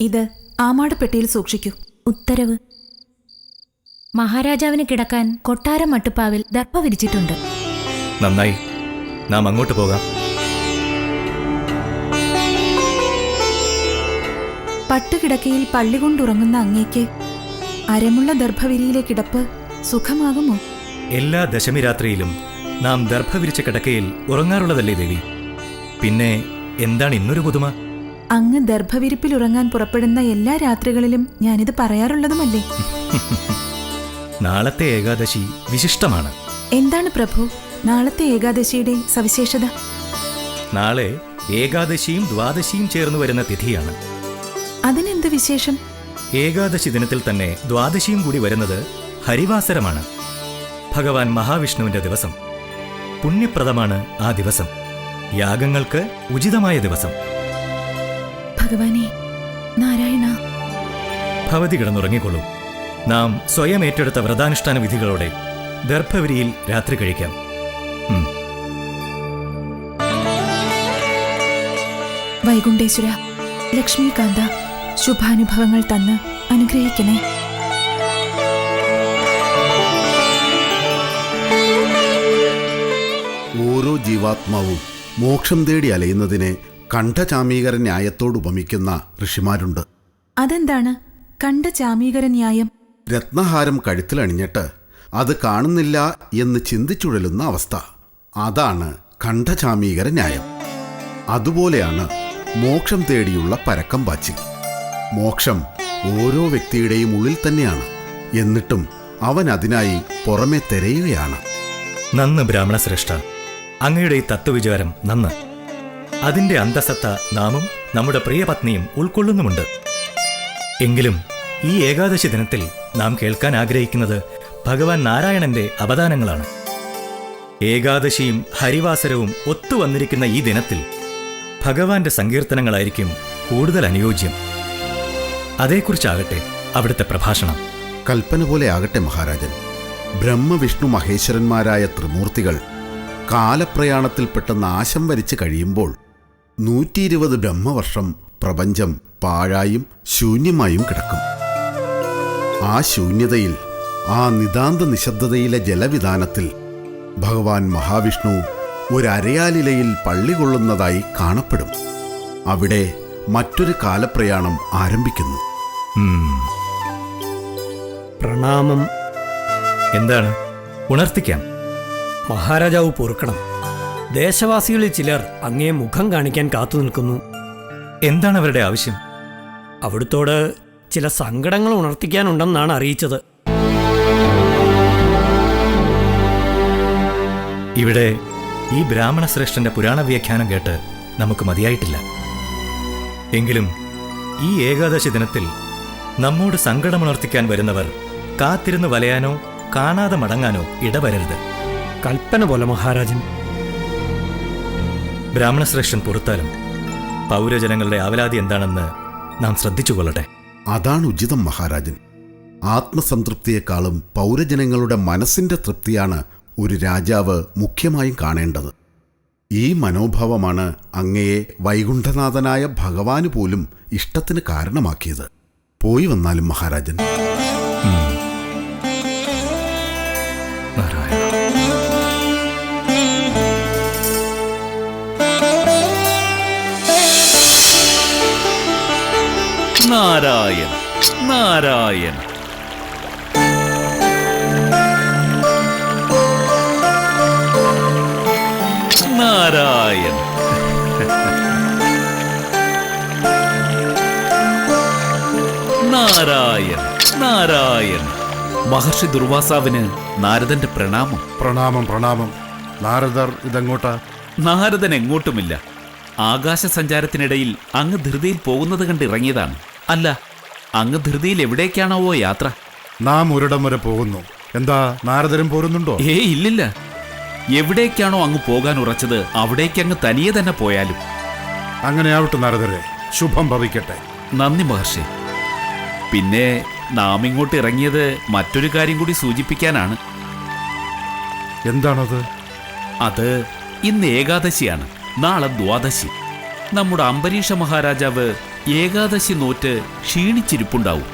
ഇത് ആമാടപ്പെട്ടിയിൽ സൂക്ഷിക്കൂ. ഉത്തരവ്. മഹാരാജാവിന് കിടക്കാൻ കൊട്ടാരം മട്ടുപ്പാവിൽ ദർഭ വിരിച്ചിട്ടുണ്ട്. നന്നായി. നാം അങ്ങോട്ട് പോകാം. പട്ടുകിടക്കയിൽ പള്ളി കൊണ്ടുറങ്ങുന്ന അങ്ങേക്ക് അരമുള്ള ദർഭവിരിയിലെ കിടപ്പ് സുഖമാകുമോ? എല്ലാ ദശമി രാത്രിയിലും നാം ദർഭ വിരിച്ച കിടക്കയിൽ ഉറങ്ങാറുള്ളതല്ലേ ദേവി? പിന്നെ എന്താണ് ഇന്നൊരു പുതുമ? അങ്ങ് ദർഭവിരിപ്പിൽ ഉറങ്ങാൻ പുറപ്പെടുന്ന എല്ലാ രാത്രികളിലും ഞാനിത് പറയാറുള്ളതുമല്ലേ? നാളത്തെ ഏകാദശി വിശിഷ്ടമാണ്. എന്താണ് പ്രഭു? നാളത്തെ ഏകാദശിയുടെ സവിശേഷത? നാളെ ഏകാദശിയും ദ്വാദശിയും ചേർന്ന് വരുന്ന തിഥിയാണ്. അതിനെന്ത് വിശേഷം? ഏകാദശി ദിനത്തിൽ തന്നെ ദ്വാദശിയും കൂടി വരുന്നത് ഹരിവാസരമാണ്. ഭഗവാൻ മഹാവിഷ്ണുവിന്റെ ദിവസം. പുണ്യപ്രദമാണ് ആ ദിവസം. യാഗങ്ങൾക്ക് ഉചിതമായ ദിവസം. ഭഗവാനെ നാരായണ. ഭവതി കിടന്നുറങ്ങിക്കൊള്ളൂ. നാം സ്വയം ഏറ്റെടുത്ത വ്രതാനുഷ്ഠാന വിധികളോടെ ദർഭവരിയിൽ രാത്രി കഴിക്കാം. വൈകുണ്ഠേശ്വര ലക്ഷ്മികാന്ത ശുഭാനുഭവങ്ങൾ തന്ന് അനുഗ്രഹിക്കണേ. ഓരോ ജീവാത്മാവും മോക്ഷം തേടി അലയുന്നതിനെ കണ്ഠചാമീകര ന്യായത്തോട് ഉപമിക്കുന്ന ഋഷിമാരുണ്ട്. അതെന്താണ്? കണ്ഠചാമീകര ന്യായം രത്നഹാരം കഴുത്തിലണിഞ്ഞിട്ട് അത് കാണുന്നില്ല എന്ന് ചിന്തിച്ചുഴലുന്ന അവസ്ഥ. അതാണ് കണ്ഠചാമീകര ന്യായം അതുപോലെയാണ് മോക്ഷം തേടിയുള്ള പരക്കം പാച്ചിൽ മോക്ഷം ഓരോ വ്യക്തിയുടെയും ഉള്ളിൽ തന്നെയാണ്. എന്നിട്ടും അവൻ അതിനായി പുറമെ തിരയുകയാണ്. നന്ന് ബ്രാഹ്മണ ശ്രേഷ്ഠ അങ്ങയുടെ ഈ തത്വവിചാരം നന്ന്. അതിന്റെ അന്തസത്ത നാമും നമ്മുടെ പ്രിയപത്നിയും ഉൾക്കൊള്ളുന്നുമുണ്ട്. എങ്കിലും ഈ ഏകാദശി ദിനത്തിൽ നാം കേൾക്കാൻ ആഗ്രഹിക്കുന്നത് ഭഗവാൻ നാരായണന്റെ അവദാനങ്ങളാണ് ഏകാദശിയും ഹരിവാസരവും ഒത്തുവന്നിരിക്കുന്ന ഈ ദിനത്തിൽ ഭഗവാന്റെ സങ്കീർത്തനങ്ങളായിരിക്കും കൂടുതൽ അനുയോജ്യം. അതേക്കുറിച്ചാകട്ടെ അവിടുത്തെ പ്രഭാഷണം. കൽപ്പന പോലെ ആകട്ടെ മഹാരാജൻ. ബ്രഹ്മവിഷ്ണു മഹേശ്വരന്മാരായ ത്രിമൂർത്തികൾ കാലപ്രയാണത്തിൽപ്പെട്ട നാശം വരിച്ച് കഴിയുമ്പോൾ നൂറ്റി ഇരുപത് ബ്രഹ്മവർഷം പ്രപഞ്ചം പാഴായും ശൂന്യമായും കിടക്കും. ആ ശൂന്യതയിൽ ആ നിതാന്ത നിശബ്ദതയിലെ ജലവിധാനത്തിൽ ഭഗവാൻ മഹാവിഷ്ണു ഒരരയാലിലയിൽ പള്ളി കൊള്ളുന്നതായി കാണപ്പെടും. അവിടെ മറ്റൊരു കാലപ്രയാണം ആരംഭിക്കുന്നു. പ്രണാമം. എന്താണ്? ഉണർത്തിക്കാം. മഹാരാജാവ് പൊറുക്കണം. ദേശവാസികളിൽ ചിലർ അങ്ങേ മുഖം കാണിക്കാൻ കാത്തു നിൽക്കുന്നു. എന്താണ് അവരുടെ ആവശ്യം? അവിടുത്തോട് ചില സങ്കടങ്ങൾ ഉണർത്തിക്കാനുണ്ടെന്നാണ് അറിയിച്ചത്. ഇവിടെ ഈ ബ്രാഹ്മണ ശ്രേഷ്ഠന്റെ പുരാണ വ്യാഖ്യാനം കേട്ട് നമുക്ക് മതിയായിട്ടില്ല. എങ്കിലും ഈ ഏകാദശി ദിനത്തിൽ നമ്മോട് സങ്കടമുണർത്തിക്കാൻ വരുന്നവർ കാത്തിരുന്ന് വലയാനോ കാണാതെ മടങ്ങാനോ ഇടവരരുത്. കൽപ്പന പോലെ മഹാരാജൻ. ബ്രാഹ്മണ ശ്രേഷ്ഠൻ പുറത്താലും പൗരജനങ്ങളുടെ ആവലാതി എന്താണെന്ന് നാം ശ്രദ്ധിച്ചുകൊള്ളട്ടെ അതാണ് ഉചിതം മഹാരാജൻ. ആത്മസംതൃപ്തിയെക്കാളും പൗരജനങ്ങളുടെ മനസ്സിന്റെ തൃപ്തിയാണ് ഒരു രാജാവ് മുഖ്യമായും കാണേണ്ടത്. ഈ മനോഭാവമാണ് അങ്ങയെ വൈകുണ്ഠനാഥനായ ഭഗവാന് പോലും ഇഷ്ടത്തിന് കാരണമാക്കിയത്. പോയി വന്നാലും മഹാരാജൻ. നാരായണ നാരായൺ. നാരായൺ. നാരായൺ നാരായൺ. മഹർഷി ദുർവാസാവിന് നാരദന്റെ പ്രണാമം. പ്രണാമം പ്രണാമം. നാരദർ ഇതെങ്ങോട്ടാ? നാരദൻ എങ്ങോട്ടുമില്ല. ആകാശ സഞ്ചാരത്തിനിടയിൽ അങ്ങ് ധൃതിയിൽ പോകുന്നത് കണ്ട് ഇറങ്ങിയതാണ് അല്ല അങ്ങ് ധൃതിയിൽ എവിടേക്കാണാവോ യാത്ര? നാം ഒരിടം വരെ പോകുന്നു. എന്താ നാരദരും പോരുന്നുണ്ടോ? ഏ ഇല്ലില്ല. എവിടേക്കാണോ അങ്ങ് പോകാൻ ഉറച്ചത് അവിടേക്ക് അങ്ങ് തനിയെ തന്നെ പോയാലും. അങ്ങനെയാവട്ടെ നാരദരെ ശുഭം ഭവിക്കട്ടെ. നന്ദി മഹർഷി. പിന്നെ നാം ഇങ്ങോട്ട് ഇറങ്ങിയത് മറ്റൊരു കാര്യം കൂടി സൂചിപ്പിക്കാനാണ്. എന്താണത്? അത് ഇന്ന് ഏകാദശിയാണ്. നാളെ ദ്വാദശി. നമ്മുടെ അംബരീഷ മഹാരാജാവ് ഏകാദശി നോറ്റ് ക്ഷീണിച്ചിരിപ്പുണ്ടാവും.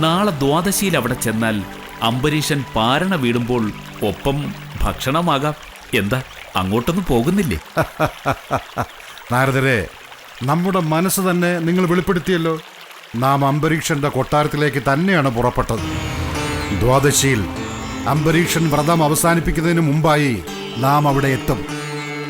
നാളെ ദ്വാദശിയിൽ അവിടെ ചെന്നാൽ അംബരീഷൻ പാരണ വീടുമ്പോൾ ഒപ്പം ഭക്ഷണമാകാം. എന്താ അങ്ങോട്ടൊന്നും പോകുന്നില്ലേ? നാരദരെ നമ്മുടെ മനസ്സ് തന്നെ നിങ്ങൾ വെളിപ്പെടുത്തിയല്ലോ. നാം അംബരീഷന്റെ കൊട്ടാരത്തിലേക്ക് തന്നെയാണ് പുറപ്പെട്ടത്. ദ്വാദശിയിൽ അംബരീഷൻ വ്രതം അവസാനിപ്പിക്കുന്നതിന് മുമ്പായി നാം അവിടെ എത്തും.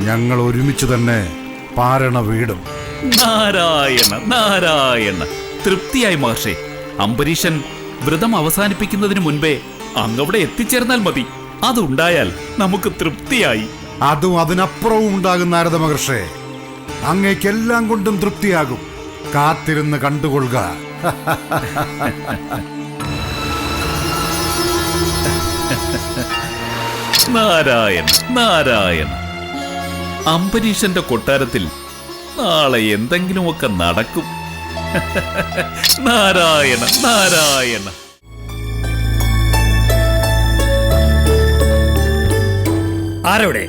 ഞങ്ങൾ ഒരുമിച്ച് തന്നെ പാരണ വീടും. നാരായണ നാരായണ. തൃപ്തിയായി മഹർഷി. അംബരീഷൻ വ്രതം അവസാനിപ്പിക്കുന്നതിന് മുൻപേ അങ്ങവിടെ എത്തിച്ചേർന്നാൽ മതി. അതുണ്ടായാൽ നമുക്ക് തൃപ്തിയായി. അതും അതിനപ്പുറവും ഉണ്ടാകും നാരദ മഹർഷേ. അങ്ങേക്കെല്ലാം കൊണ്ടും തൃപ്തിയാകും. കാത്തിരുന്ന് കണ്ടുകൊള്ളുക. നാരായണ നാരായണ. അംബരീഷന്റെ കൊട്ടാരത്തിൽ നാളെ എന്തെങ്കിലുമൊക്കെ നടക്കും. നാരായണ നാരായണ. ആരവിടെ?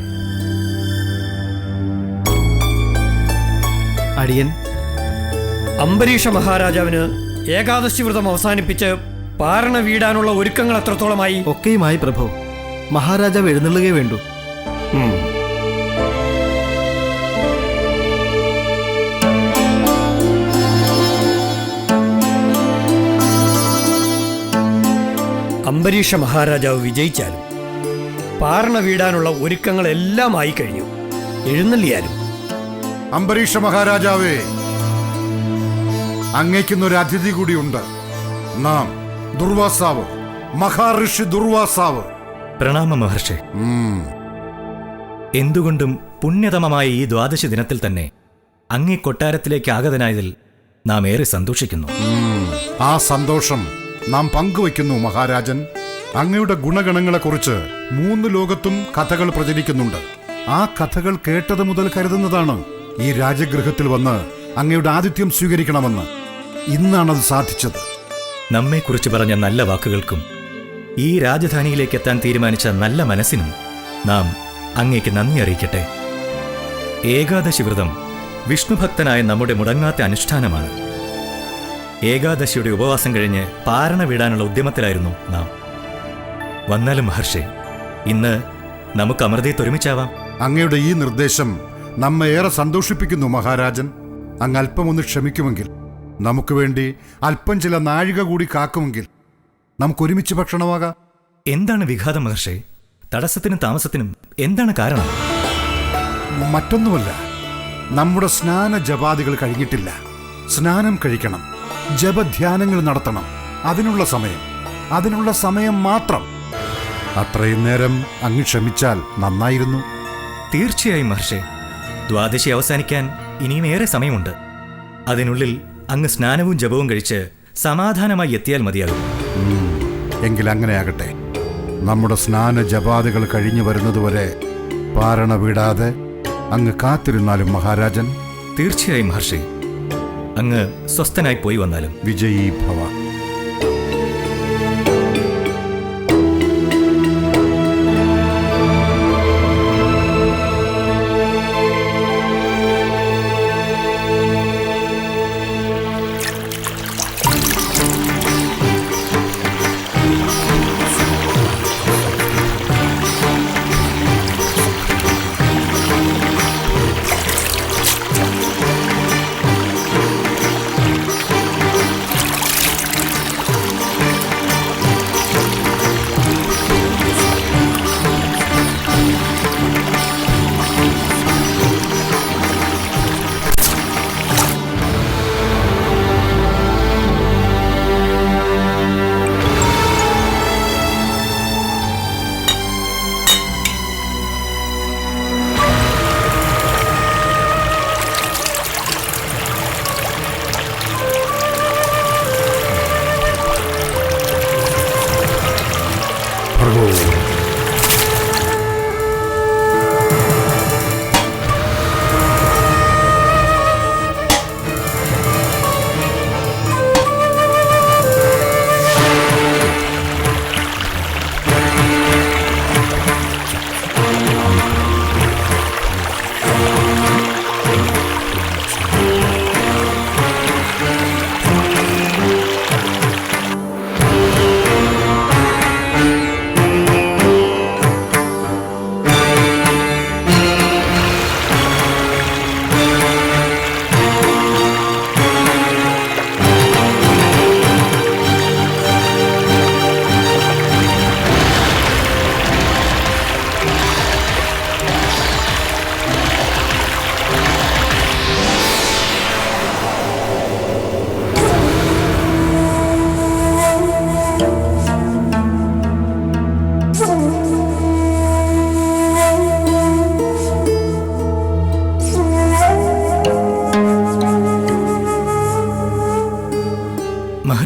അടിയൻ. അംബരീഷ മഹാരാജാവിന് ഏകാദശി വ്രതം അവസാനിപ്പിച്ച് പാരണ വീടാനുള്ള ഒരുക്കങ്ങൾ എത്രത്തോളമായി? ഒക്കെയുമായി പ്രഭു. മഹാരാജാവ് എഴുന്നള്ളുകയേ വേണ്ടു. അംബരീഷ മഹാരാജാവ് വിജയിച്ചാലും പാർണ വീടാനുള്ള ഒരുക്കങ്ങളെല്ലാം ആയി കഴിഞ്ഞു എഴുന്നള്ളിയാലും. അംബരീഷ മഹാരാജാവേ അങ്ങേക്കുന്നൊരു അതിഥി കൂടിയുണ്ട്. നാം ദുർവാസാവ് മഹാഋഷി ദുർവാസാവ്. പ്രണാമ മഹർഷി. എന്തുകൊണ്ടും പുണ്യതമമായ ഈ ദ്വാദശി ദിനത്തിൽ തന്നെ അങ്ങേ കൊട്ടാരത്തിലേക്ക് ആഗതനായതിൽ നാം ഏറെ സന്തോഷിക്കുന്നു. ആ സന്തോഷം നാം പങ്കുവയ്ക്കുന്നു മഹാരാജൻ. അങ്ങയുടെ ഗുണഗണങ്ങളെക്കുറിച്ച് മൂന്ന് ലോകത്തും കഥകൾ പ്രചരിക്കുന്നുണ്ട്. ആ കഥകൾ കേട്ടത് മുതൽ കരുതുന്നതാണ് ഈ രാജഗൃഹത്തിൽ വന്ന് അങ്ങയുടെ ആതിഥ്യം സ്വീകരിക്കണമെന്ന്. ഇന്നാണത് സാധിച്ചത്. നമ്മെക്കുറിച്ച് പറഞ്ഞ നല്ല വാക്കുകൾക്കും ഈ രാജധാനിയിലേക്ക് എത്താൻ തീരുമാനിച്ച നല്ല മനസ്സിനും നാം അങ്ങേക്ക് നന്ദി അറിയിക്കട്ടെ. ഏകാദശി വ്രതം വിഷ്ണുഭക്തനായ നമ്മുടെ മുടങ്ങാത്ത അനുഷ്ഠാനമാണ്. ഏകാദശിയുടെ ഉപവാസം കഴിഞ്ഞ് പാരണ വിടാനുള്ള ഉദ്യമത്തിലായിരുന്നു നാം. വന്നാലും മഹർഷി ഇന്ന് നമുക്ക് അമൃതയത്ത് ഒരുമിച്ചാവാം. അങ്ങയുടെ ഈ നിർദ്ദേശം നമ്മെ ഏറെ സന്തോഷിപ്പിക്കുന്നു മഹാരാജൻ. അങ്ങ് അല്പമൊന്ന് ക്ഷമിക്കുമെങ്കിൽ നമുക്ക് വേണ്ടി അല്പം ചില നാഴിക കൂടി കാക്കുമെങ്കിൽ നമുക്ക് ഒരുമിച്ച് ഭക്ഷണമാകാം. എന്താണ് വിഘാതം മഹർഷി? തടസ്സത്തിനും താമസത്തിനും എന്താണ് കാരണം? മറ്റൊന്നുമല്ല നമ്മുടെ സ്നാന ജപാദികൾ കഴിഞ്ഞിട്ടില്ല. സ്നാനം കഴിക്കണം. ജപധ്യാനങ്ങൾ നടത്തണം. അതിനുള്ള സമയം. അതിനുള്ള സമയം മാത്രം. അത്രയും നേരം അങ്ങ് ക്ഷമിച്ചാൽ നന്നായിരുന്നു. തീർച്ചയായും മഹർഷി. ദ്വാദശി അവസാനിക്കാൻ ഇനിയും ഏറെ സമയമുണ്ട്. അതിനുള്ളിൽ അങ്ങ് സ്നാനവും ജപവും കഴിച്ച് സമാധാനമായി എത്തിയാൽ മതിയാകും. എങ്കിൽ അങ്ങനെ ആകട്ടെ. നമ്മുടെ സ്നാന ജപാദികൾ കഴിഞ്ഞു വരുന്നതുവരെ പാരണ വിടാതെ അങ്ങ് കാത്തിരുന്നാലും മഹാരാജൻ. തീർച്ചയായും മഹർഷി. അങ്ങ് സ്വസ്ഥനായി പോയി വന്നാലും. വിജയീ ഭവ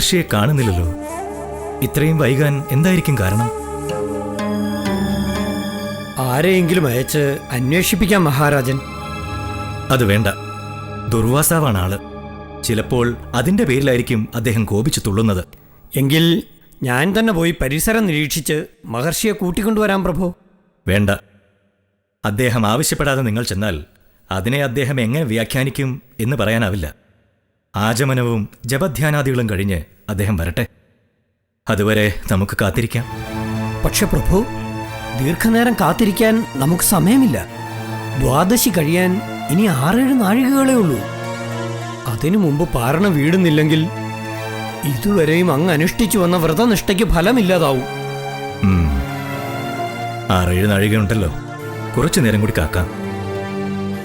മഹർഷിയെ കാണുന്നില്ലല്ലോ. ഇത്രയും വൈകാൻ എന്തായിരിക്കും കാരണം? ആരെയെങ്കിലും അയച്ച് അന്വേഷിപ്പിക്കാം മഹാരാജൻ. അത് വേണ്ട. ദുർവാസാവാണ് ആൾ. ചിലപ്പോൾ അതിന്റെ പേരിലായിരിക്കും അദ്ദേഹം കോപിച്ചു തുള്ളുന്നത്. എങ്കിൽ ഞാൻ തന്നെ പോയി പരിസരം നിരീക്ഷിച്ച് മഹർഷിയെ കൂട്ടിക്കൊണ്ടുവരാം പ്രഭു. വേണ്ട. അദ്ദേഹം ആവശ്യപ്പെടാതെ നിങ്ങൾ ചെന്നാൽ അതിനെ അദ്ദേഹം എങ്ങനെ വ്യാഖ്യാനിക്കും എന്ന് പറയാനാവില്ല. ആചമനവും ജപധ്യാനാദികളും കഴിഞ്ഞ് അദ്ദേഹം വരട്ടെ. അതുവരെ നമുക്ക് കാത്തിരിക്കാം. പക്ഷെ പ്രഭു ദീർഘനേരം കാത്തിരിക്കാൻ നമുക്ക് സമയമില്ല. ദ്വാദശി കഴിയാൻ ഇനി ആറേഴ് നാഴികകളേ ഉള്ളൂ. അതിനു മുമ്പ് പാരണ വീടുന്നില്ലെങ്കിൽ ഇതുവരെയും അങ്ങ് അനുഷ്ഠിച്ചു വന്ന വ്രതനിഷ്ഠയ്ക്ക് ഫലമില്ലാതാവും. ആറേഴ് നാഴികയുണ്ടല്ലോ. കുറച്ചു നേരം കൂടി കാക്കാം.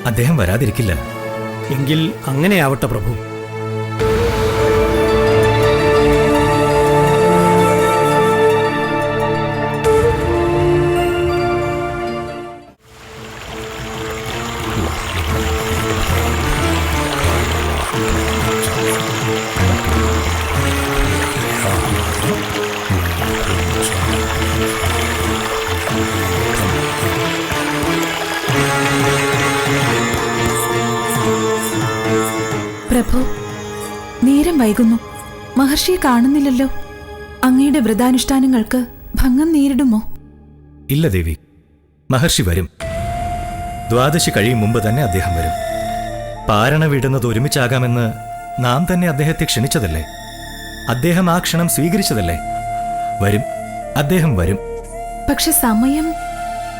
അദ്ദേഹം വരാതിരിക്കില്ല. എങ്കിൽ അങ്ങനെയാവട്ടെ പ്രഭു. വൈകുന്നു മഹർഷിയെ കാണുന്നില്ലല്ലോ. അങ്ങയുടെ വ്രതാനുഷ്ഠാനങ്ങൾക്ക് ഭംഗം നേരിടുമോ? ഇല്ല ദേവി. മഹർഷി വരും. ദ്വാദശി കഴിയും മുമ്പ് തന്നെ അദ്ദേഹം വരും. പാരണ വിടുന്നത് ഒരുമിച്ചാകാമെന്ന് നാം തന്നെ അദ്ദേഹത്തെ ക്ഷണിച്ചതല്ലേ? അദ്ദേഹം ആ ക്ഷണം സ്വീകരിച്ചതല്ലേ? വരും. അദ്ദേഹം വരും. പക്ഷെ സമയം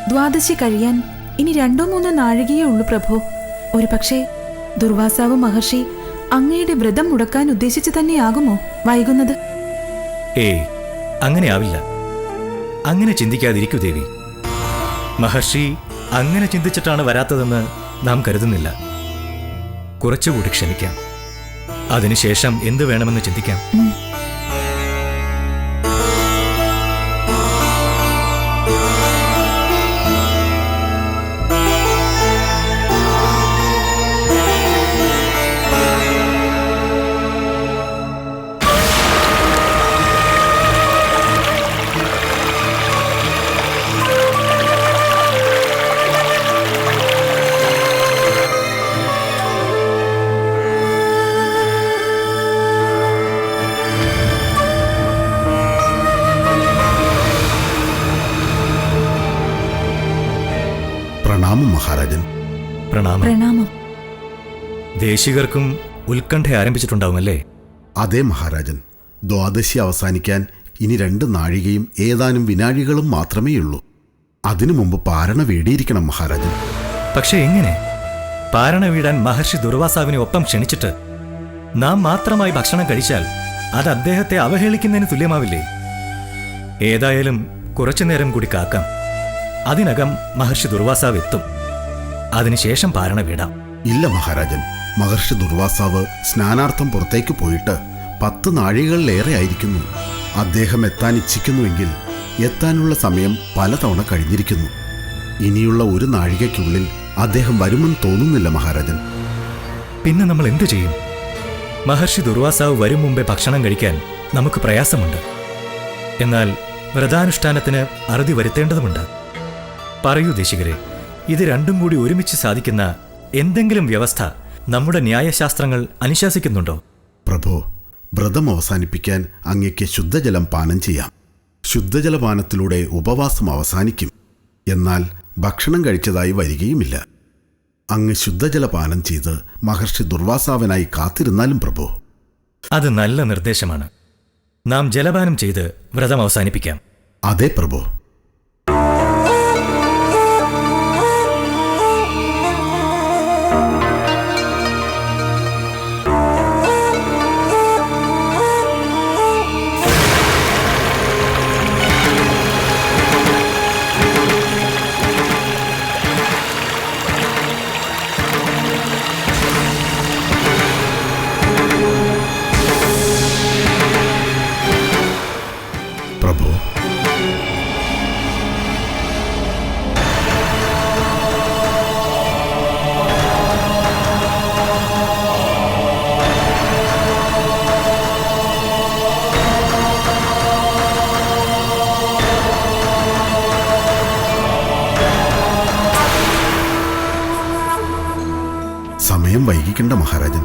ദ്വാദശി കഴിയാൻ ഇനി രണ്ടോ മൂന്നോ നാഴികയേ ഉള്ളൂ പ്രഭു. ഒരു പക്ഷേ ദുർവാസാവ് മഹർഷി അങ്ങയുടെ വ്രതം മുടക്കാൻ ഉദ്ദേശിച്ചു തന്നെയാകുമോ വൈകുന്നത്? ഏയ് അങ്ങനെയാവില്ല അങ്ങനെ ചിന്തിക്കാതിരിക്കൂ ദേവി. മഹർഷി അങ്ങനെ ചിന്തിച്ചിട്ടാണ് വരാത്തതെന്ന് നാം കരുതുന്നില്ല. കുറച്ചുകൂടി ക്ഷമിക്കാം. അതിനുശേഷം എന്തു വേണമെന്ന് ചിന്തിക്കാം. പ്രണാമം. പ്രണാമം. ദേശികർക്കും ഉത്കണ്ഠ ആരംഭിച്ചിട്ടുണ്ടാവുമല്ലേ? അതെ മഹാരാജൻ. ദ്വാദശി അവസാനിക്കാൻ ഇനി രണ്ട് നാഴികയും ഏതാനും വിനാഴികളും മാത്രമേയുള്ളൂ. അതിനു മുമ്പ് പാരണ വേടിയിരിക്കണം മഹാരാജൻ. പക്ഷെ എങ്ങനെ? പാരണ വീടാൻ മഹർഷി ദുർവാസാവിനെ ഒപ്പം ക്ഷണിച്ചിട്ട് നാം മാത്രമായി ഭക്ഷണം കഴിച്ചാൽ അത് അദ്ദേഹത്തെ അവഹേളിക്കുന്നതിന് തുല്യമാവില്ലേ? ഏതായാലും കുറച്ചു നേരം കൂടി കാക്കാം. അതിനകം മഹർഷി ദുർവാസാവ് എത്തും. അതിനുശേഷം പാരണ വീടാം ഇല്ല മഹാരാജൻ. മഹർഷി ദുർവാസാവ് സ്നാനാർത്ഥം പുറത്തേക്ക് പോയിട്ട് പത്ത് നാഴികളിലേറെ ആയിരിക്കുന്നു. അദ്ദേഹം എത്താൻ ഇച്ഛിക്കുന്നുവെങ്കിൽ എത്താനുള്ള സമയം പലതവണ കഴിഞ്ഞിരിക്കുന്നു. ഇനിയുള്ള ഒരു നാഴികയ്ക്കുള്ളിൽ അദ്ദേഹം വരുമെന്ന് തോന്നുന്നില്ല മഹാരാജൻ. പിന്നെ നമ്മൾ എന്തു ചെയ്യും? മഹർഷി ദുർവാസാവ് വരും മുമ്പേ ഭക്ഷണം കഴിക്കാൻ നമുക്ക് പ്രയാസമുണ്ട്. എന്നാൽ വ്രതാനുഷ്ഠാനത്തിന് അറുതി വരുത്തേണ്ടതുമുണ്ട്. പറയൂ ദേശികരെ. ഇത് രണ്ടും കൂടി ഒരുമിച്ച് സാധിക്കുന്ന എന്തെങ്കിലും വ്യവസ്ഥ നമ്മുടെ ന്യായശാസ്ത്രങ്ങൾ അനുശാസിക്കുന്നുണ്ടോ? പ്രഭു വ്രതം അവസാനിപ്പിക്കാൻ അങ്ങയ്ക്ക് ശുദ്ധജലം പാനം ചെയ്യാം. ശുദ്ധജലപാനത്തിലൂടെ ഉപവാസം അവസാനിക്കും. എന്നാൽ ഭക്ഷണം കഴിച്ചതായി വരികയുമില്ല. അങ്ങ് ശുദ്ധജലപാനം ചെയ്ത് മഹർഷി ദുർവാസാവനായി കാത്തിരുന്നാലും പ്രഭു. അത് നല്ല നിർദ്ദേശമാണ്. നാം ജലപാനം ചെയ്ത് വ്രതം അവസാനിപ്പിക്കാം. അതെ പ്രഭു. പ്രഭു അധികം മഹാരാജൻ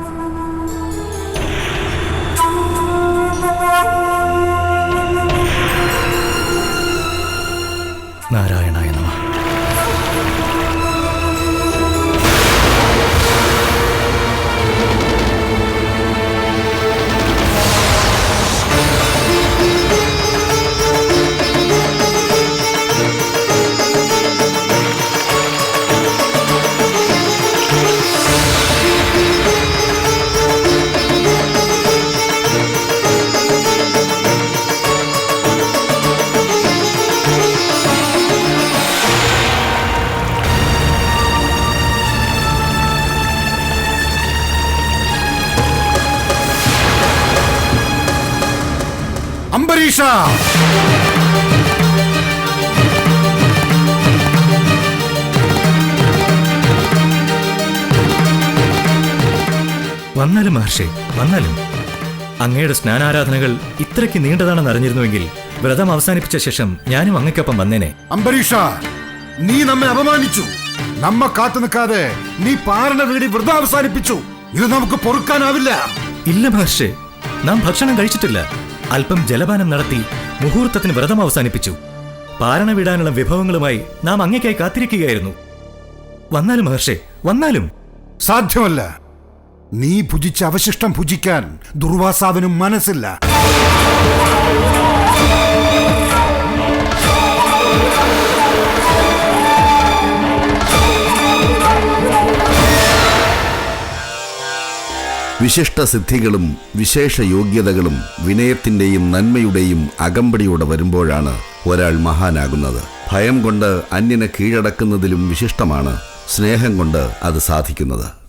വന്നാലും മഹർഷി വന്നാലും. അങ്ങയുടെ സ്നാനാരാധനകൾ ഇത്രയ്ക്ക് നീണ്ടതാണെന്ന് അറിഞ്ഞിരുന്നുവെങ്കിൽ വ്രതം അവസാനിപ്പിച്ച ശേഷം ഞാനും അങ്ങയ്ക്കൊപ്പം വന്നേനെ. അംബരീഷ നീ നമ്മെ അപമാനിച്ചു. നമ്മ കാത്തു നിൽക്കാതെ നീ പാരണ വീടി വ്രതം അവസാനിപ്പിച്ചു. ഇത് നമുക്ക് പൊറുക്കാനാവില്ല. ഇല്ല മഹർഷി നാം ഭക്ഷണം കഴിച്ചിട്ടില്ല. അല്പം ജലപാനം നടത്തി മുഹൂർത്തത്തിന് വ്രതം അവസാനിപ്പിച്ചു. പാരണ വിടാനുള്ള വിഭവങ്ങളുമായി നാം അങ്ങേക്കായി കാത്തിരിക്കുകയായിരുന്നു. വന്നാലും മഹർഷെ വന്നാലും. സാധ്യമല്ല. നീ ഭുജിച്ച അവശിഷ്ടം ഭുജിക്കാൻ ദുർവാസാവിനും മനസ്സില്ല. വിശിഷ്ട സിദ്ധികളും വിശേഷ യോഗ്യതകളും വിനയത്തിന്റെയും നന്മയുടെയും അകമ്പടിയോടെ വരുമ്പോഴാണ് ഒരാൾ മഹാനാകുന്നത്. ഭയം കൊണ്ട് അന്യനെ കീഴടക്കുന്നതിലും വിശിഷ്ടമാണ് സ്നേഹം കൊണ്ട് അത് സാധിക്കുന്നത്.